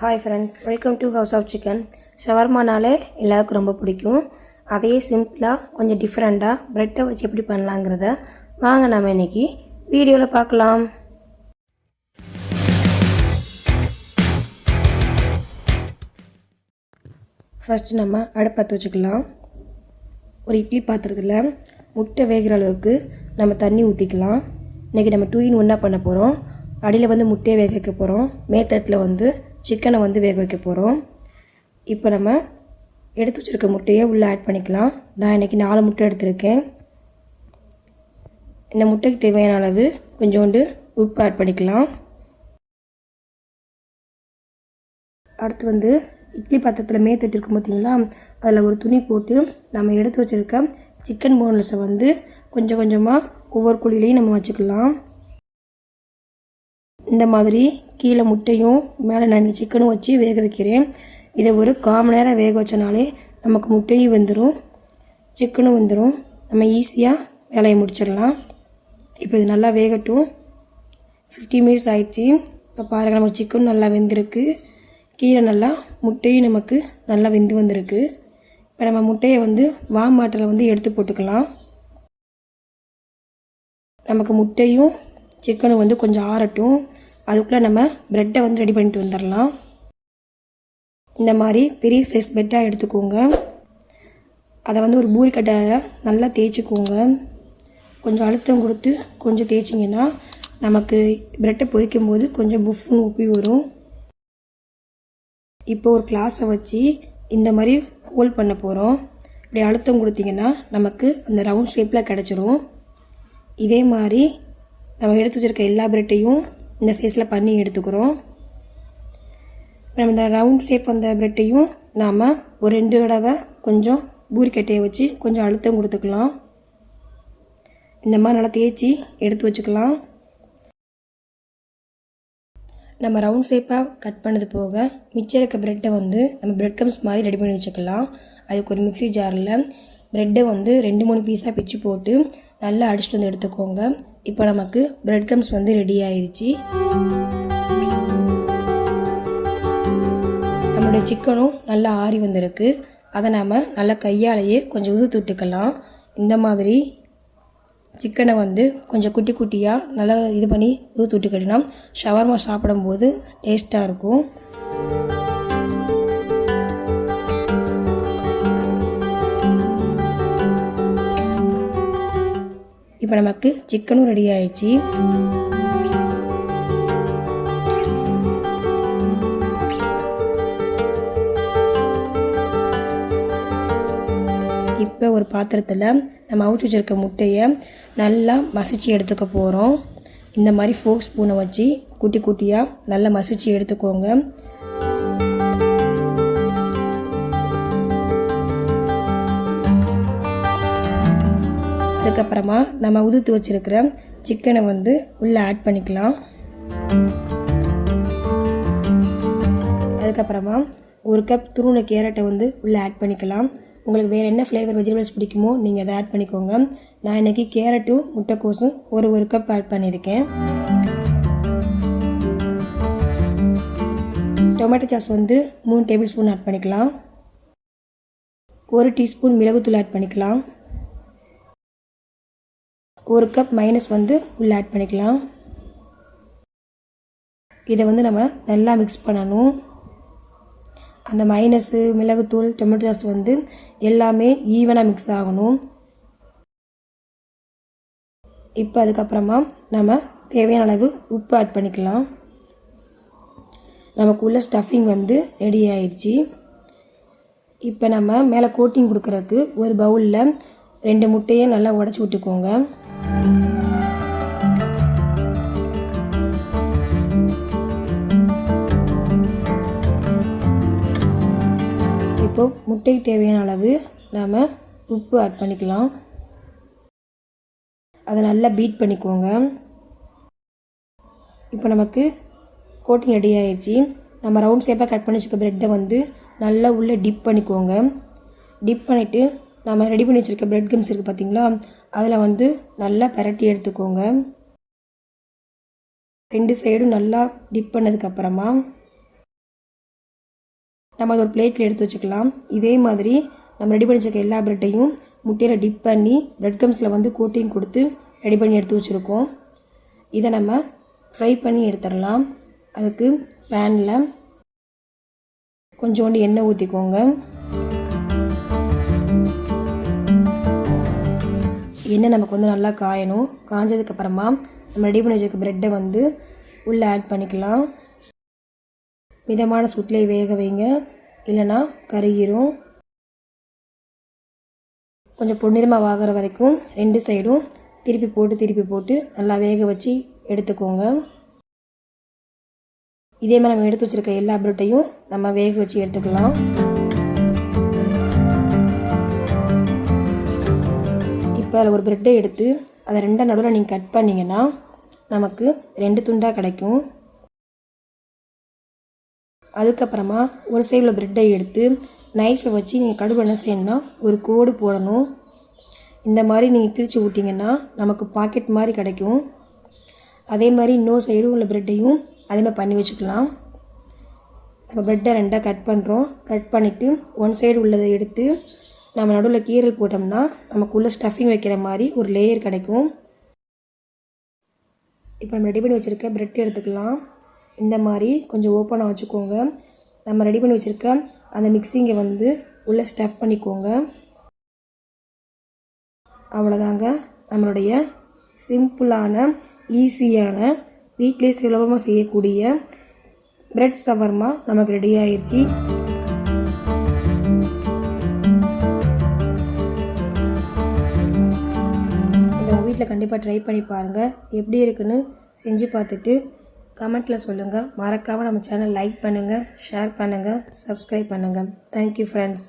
Hi friends welcome to house of chicken ஷவர்மானாலே எல்லாருக்கும் ரொம்ப பிடிக்கும். அதையே சிம்பிளாக கொஞ்சம் டிஃப்ரெண்ட்டாக ப்ரெட்டை வச்சு எப்படி பண்ணலாங்கிறத வாங்க நம்ம இன்னைக்கு வீடியோவில் பார்க்கலாம். ஃபஸ்ட்டு நம்ம அடுப்பத்து வச்சுக்கலாம். ஒரு இட்லி பாத்திரத்தில் முட்டை வேகிற அளவுக்கு நம்ம தண்ணி ஊற்றிக்கலாம் இன்றைக்கி நம்ம டூ இன் ஒன்றா பண்ண போகிறோம் அடியில் வந்து முட்டையை வேக வைக்க போகிறோம் மேத்தத்தில் வந்து சிக்கனை வந்து வேக வைக்க போகிறோம் இப்போ நம்ம எடுத்து வச்சுருக்க முட்டையை உள்ளே ஆட் பண்ணிக்கலாம். நான் இன்றைக்கி நாலு முட்டை எடுத்திருக்கேன். இந்த முட்டைக்கு தேவையான அளவு கொஞ்சோண்டு உப்பு ஆட் பண்ணிக்கலாம். அடுத்து வந்து இட்லி பாத்திரத்தில் மேத்தட்டு இருக்கும் பார்த்திங்களா அதில் ஒரு துணி போட்டு நம்ம எடுத்து வச்சுருக்க சிக்கன் போன்லெஸை வந்து கொஞ்சம் கொஞ்சமாக ஒவ்வொரு குழிலையும் நம்ம வச்சுக்கலாம். இந்த மாதிரி கீழே முட்டையும் மேலே நான் சிக்கனும் வச்சு வேக வைக்கிறேன். இதை ஒரு கால் மணி நேரம் வேக வச்சனாலே நமக்கு முட்டையும் வெந்துடும் சிக்கனும் வெந்துடும் நம்ம ஈஸியாக வேலையை முடிச்சிடலாம். இப்போ இது நல்லா வேகட்டும். ஃபிஃப்டி மினிட்ஸ் ஆகிடுச்சி இப்போ பாருங்கள் நம்ம சிக்கன் நல்லா வெந்திருக்கு. கீரை நல்லா முட்டையும் நமக்கு நல்லா வெந்து வந்திருக்கு. இப்போ நம்ம முட்டையை வந்து வாம் வந்து எடுத்து போட்டுக்கலாம். நமக்கு முட்டையும் சிக்கனும் வந்து கொஞ்சம் ஆறட்டும். அதுக்குள்ளே நம்ம ப்ரெட்டை வந்து ரெடி பண்ணிட்டு வந்துடலாம். இந்த மாதிரி பெரிய சைஸ் பெட்டாக எடுத்துக்கோங்க. அதை வந்து ஒரு பூரிக்கட்டையில் நல்லா தேய்ச்சிக்கோங்க. கொஞ்சம் அழுத்தம் கொடுத்து கொஞ்சம் தேய்ச்சிங்கன்னா நமக்கு ப்ரெட்டை பொரிக்கும் போது கொஞ்சம் புஃப்னு உப்பி வரும். இப்போ ஒரு கிளாஸை வச்சு இந்த மாதிரி ஹோல் பண்ண போகிறோம் இப்படி அழுத்தம் கொடுத்தீங்கன்னா நமக்கு அந்த ரவுண்ட் ஷேப்பில் கிடச்சிரும். இதே மாதிரி நம்ம எடுத்து வச்சுருக்க எல்லா பிரெட்டையும் இந்த சைஸில் பண்ணி எடுத்துக்கிறோம். இப்போ நம்ம இந்த ரவுண்ட் ஷேப் அந்த ப்ரெட்டையும் நாம் ஒரு ரெண்டு தடவை கொஞ்சம் பூரிக்கட்டையை வச்சு கொஞ்சம் அழுத்தம் கொடுத்துக்கலாம். இந்த மாதிரி நல்லா தேய்ச்சி எடுத்து வச்சுக்கலாம். நம்ம ரவுண்ட் ஷேப்பாக கட் பண்ணது போக மிச்சம் இருக்க ப்ரெட்டை வந்து நம்ம ப்ரெட் கம்ஸ் மாதிரி ரெடி பண்ணி வச்சுக்கலாம். அதுக்கு ஒரு மிக்ஸி ஜாரில் ப்ரெட்டை வந்து ரெண்டு மூணு பீஸாக பிச்சு போட்டு நல்லா அடிச்சுட்டு வந்து எடுத்துக்கோங்க. இப்போ நமக்கு ப்ரெட் கம்ஸ் வந்து ரெடி ஆயிடுச்சு நம்மளுடைய சிக்கனும் நல்லா ஆறி வந்திருக்கு. அதை நாம் நல்லா கையாலேயே கொஞ்சம் உதுத்து விட்டுக்கலாம். இந்த மாதிரி சிக்கனை வந்து கொஞ்சம் குட்டி குட்டியாக நல்லா இது பண்ணி ஊற்றி விட்டுக்கிட்டோம்னா ஷவர்மா சாப்பிடும்போது டேஸ்ட்டாக இருக்கும். இப்போ நமக்கு சிக்கனும் ரெடி ஆயிடுச்சு. இப்போ ஒரு பாத்திரத்தில் நம்ம அவிச்சு வச்சுருக்க முட்டையை நல்லா மசிச்சு எடுத்துக்க போகிறோம் இந்த மாதிரி ஃபோக் ஸ்பூனை வச்சு குட்டி குட்டியாக நல்லா மசிச்சு எடுத்துக்கோங்க. அதுக்கப்புறமா நம்ம உதுத்து வச்சுருக்கிற சிக்கனை வந்து உள்ளே ஆட் பண்ணிக்கலாம். அதுக்கப்புறமா ஒரு கப் துருண கேரட்டை வந்து உள்ளே ஆட் பண்ணிக்கலாம். உங்களுக்கு வேறு என்ன ஃப்ளேவர் வெஜிடபிள்ஸ் பிடிக்குமோ நீங்கள் அதை ஆட் பண்ணிக்கோங்க. நான் இன்றைக்கி கேரட்டும் முட்டைக்கோஸும் ஒரு ஒரு கப் ஆட் பண்ணியிருக்கேன். டொமேட்டோ சாஸ் வந்து மூணு டேபிள் ஸ்பூன் ஆட் பண்ணிக்கலாம். ஒரு டீஸ்பூன் மிளகுத்தூள் ஆட் பண்ணிக்கலாம். ஒரு கப் மைனஸ் வந்து உள்ளே ஆட் பண்ணிக்கலாம். இதை வந்து நம்ம நல்லா மிக்ஸ் பண்ணணும். அந்த மைனஸு மிளகுத்தூள் டொமேட்டோ சாஸ் வந்து எல்லாமே ஈவனாக மிக்ஸ் ஆகணும். இப்போ அதுக்கப்புறமா நம்ம தேவையான அளவு உப்பு ஆட் பண்ணிக்கலாம். நமக்கு உள்ள ஸ்டஃபிங் வந்து ரெடி ஆயிடுச்சு இப்போ நம்ம மேலே கோட்டிங் கொடுக்குறதுக்கு ஒரு பவுலில் ரெண்டு முட்டையை நல்லா உடச்சி விட்டுக்கோங்க. இப்போ முட்டைக்கு தேவையான அளவு நாம் உப்பு ஆட் பண்ணிக்கலாம். அதை நல்லா பீட் பண்ணிக்கோங்க. இப்போ நமக்கு கோட்டிங் ரெடி ஆயிடுச்சு நம்ம ரவுண்ட் ஷேப்பாக கட் பண்ணி வச்சுக்க ப்ரெட்டை வந்து நல்லா உள்ளே டிப் பண்ணிக்கோங்க. டிப் பண்ணிவிட்டு நம்ம ரெடி பண்ணி வச்சுருக்க ப்ரெட் கம்ஸ் இருக்குது பார்த்தீங்களா அதில் வந்து நல்லா பரட்டி எடுத்துக்கோங்க. ரெண்டு சைடும் நல்லா டிப் பண்ணதுக்கப்புறமா நம்ம அதை ஒரு பிளேட்டில் எடுத்து வச்சுக்கலாம். இதே மாதிரி நம்ம ரெடி பண்ணி வச்சுருக்க எல்லா ப்ரெட்டையும் முட்டையில் டிப் பண்ணி ப்ரெட் கம்ஸில் வந்து கோட்டிங் கொடுத்து ரெடி பண்ணி எடுத்து வச்சுருக்கோம். இதை நம்ம ஃப்ரை பண்ணி எடுத்துடலாம். அதுக்கு பேனில் கொஞ்சோண்டு எண்ணெய் ஊற்றிக்கோங்க எண்ணெய் நமக்கு வந்து நல்லா காயணும். காஞ்சதுக்கப்புறமா நம்ம ரெடி பண்ணி வச்சுருக்க ப்ரெட்டை வந்து உள்ளே ஆட் பண்ணிக்கலாம். மிதமான சூட்லேயே வேக வைங்க. இல்லைன்னா கருகிரும். கொஞ்சம் பொன்னிறமாக ஆகிற வரைக்கும் ரெண்டு சைடும் திருப்பி போட்டு திருப்பி போட்டு நல்லா வேக வச்சு எடுத்துக்கோங்க. இதே மாதிரி நம்ம எடுத்து வச்சுருக்க எல்லா ப்ரெட்டையும் நம்ம வேக வச்சு எடுத்துக்கலாம். இப்போ அதில் ஒரு ப்ரெட்டை எடுத்து அதை ரெண்டாம் நடுவில் நீங்கள் கட் பண்ணிங்கன்னா நமக்கு ரெண்டு துண்டாக கிடைக்கும். அதுக்கப்புறமா ஒரு சைடில் ப்ரெட்டை எடுத்து நைஃப்பை வச்சு நீங்கள் கடுகு என்ன செய்யணும்னா ஒரு கோடு போடணும். இந்த மாதிரி நீங்கள் கிழிச்சு விட்டிங்கன்னா நமக்கு பாக்கெட் மாதிரி கிடைக்கும். அதே மாதிரி இன்னொரு சைடும் உள்ள ப்ரெட்டையும் அதே மாதிரி பண்ணி வச்சுக்கலாம். நம்ம ப்ரெட்டை ரெண்டாக கட் பண்ணுறோம் கட் பண்ணிவிட்டு ஒன் சைடு உள்ளதை எடுத்து நம்ம நடுவில் கீரல் போட்டோம்னா நமக்குள்ளே ஸ்டஃபிங் வைக்கிற மாதிரி ஒரு லேயர் கிடைக்கும். இப்போ நம்ம ரெடி பண்ணி வச்சுருக்க ப்ரெட் எடுத்துக்கலாம். இந்த மாதிரி கொஞ்சம் ஓப்பனாக வச்சுக்கோங்க. நம்ம ரெடி பண்ணி வச்சுருக்க அந்த மிக்சிங்கை வந்து உள்ளே ஸ்டஃப் பண்ணிக்கோங்க. அவ்வளோதாங்க நம்மளுடைய சிம்பிளான ஈஸியான வீட்டிலே சுலபமாக செய்யக்கூடிய பிரெட் சவர்மா நமக்கு ரெடி ஆயிடுச்சு நீங்கள் உங்கள் வீட்டில் கண்டிப்பாக ட்ரை பண்ணி பாருங்கள் எப்படி இருக்குன்னு செஞ்சு பார்த்துட்டு கமெண்ட்டில் சொல்லுங்கள் மறக்காமல் நம்ம சேனல் லைக் பண்ணுங்கள் ஷேர் பண்ணுங்கள் சப்ஸ்கிரைப் பண்ணுங்கள் தேங்க்யூ ஃப்ரெண்ட்ஸ்